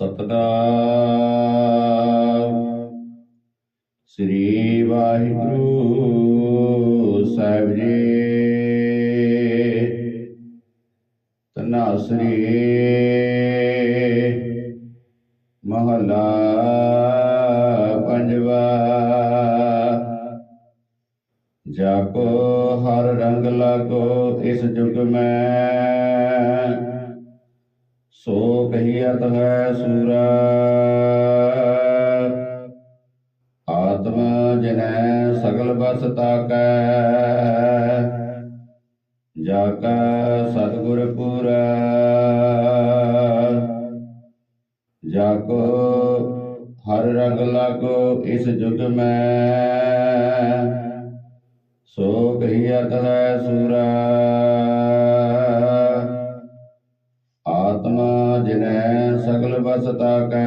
ਸਤਨਾਮ। ਸ੍ਰੀ ਵਾਹਿਗੁਰੂ ਸਾਹਿਬ ਜੀ। ਤਨਾਸਰੀ ਮਹਲਾ ਪੰਜਵਾ। ਜਾਕੋ ਹਰ ਰੰਗ ਲਾਗੋ, ਇਸ ਜੁਗ ਮੈਂ ਸੋ ਕਹੀਅਤ ਹੈ ਸੂਰਾ। ਆਤਮ ਜਨੈ ਸਗਲ ਬਸ ਤਾਕੈ। ਜਾ ਕਾ ਸਤਿਗੁਰ ਪੂਰਾ। ਜਾ ਕੋ ਹਰ ਰੰਗ ਲਾਗੋ ਇਸ ਜੁਗ ਮੈਂ। ਸੋ ਕਹੀਅਤ ਹੈ ਸੂਰਾ। ਸਗਲ ਕੈ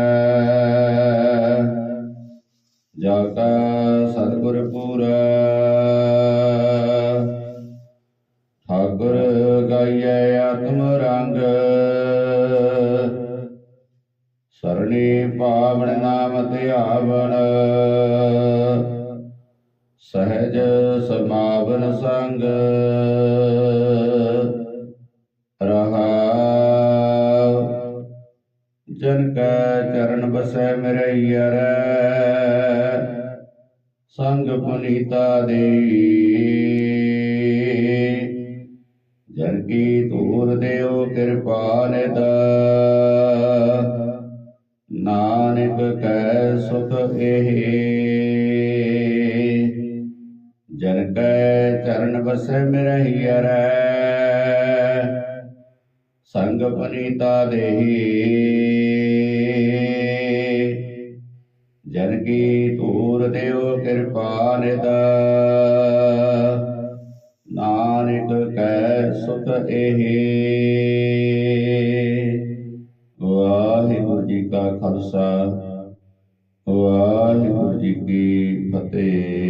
ਜਾ ਕਾ ਸਤਿਗੁਰ ਪੂਰਾ ਠਾਕੁਰ ਗਾਈਐ ਆਤਮ ਰੰਗ। ਸਰਣੀ ਪਾਵਨ ਨਾਮ ਧਿਆਵਨ। ਸਹਿਜ ਸਮਾਵਨ ਸੰਗ। ਜਨ ਕੈ ਚਰਨ ਬਸੈ ਮਿਰਈਅਰ। ਸੰਗ ਪੁਨੀਤਾ ਦੇ ਜਨ ਕੀ ਧੂਰ ਦੇਉ ਕਿਰਪਾ ਨਿਦ ਨਾਨਕ ਕੈ ਸੁਖ ਇਹ। ਜਨ ਕੈ ਚਰਨ ਬਸੈ ਮਿਰਈਅਰ। ਸੰਗ ਪੁਨੀਤਾ ਦੇਹੀ ਕੀ ਧੂਰ ਦੇਉ ਕਿਰਪਾ ਨਿਦ ਨਾਨਕ ਕੈ ਸੁਖ ਇਹ। ਵਾਹਿਗੁਰੂ ਜੀ ਕਾ ਖਾਲਸਾ, ਵਾਹਿਗੁਰੂ ਜੀ ਕੀ ਫਤਿਹ।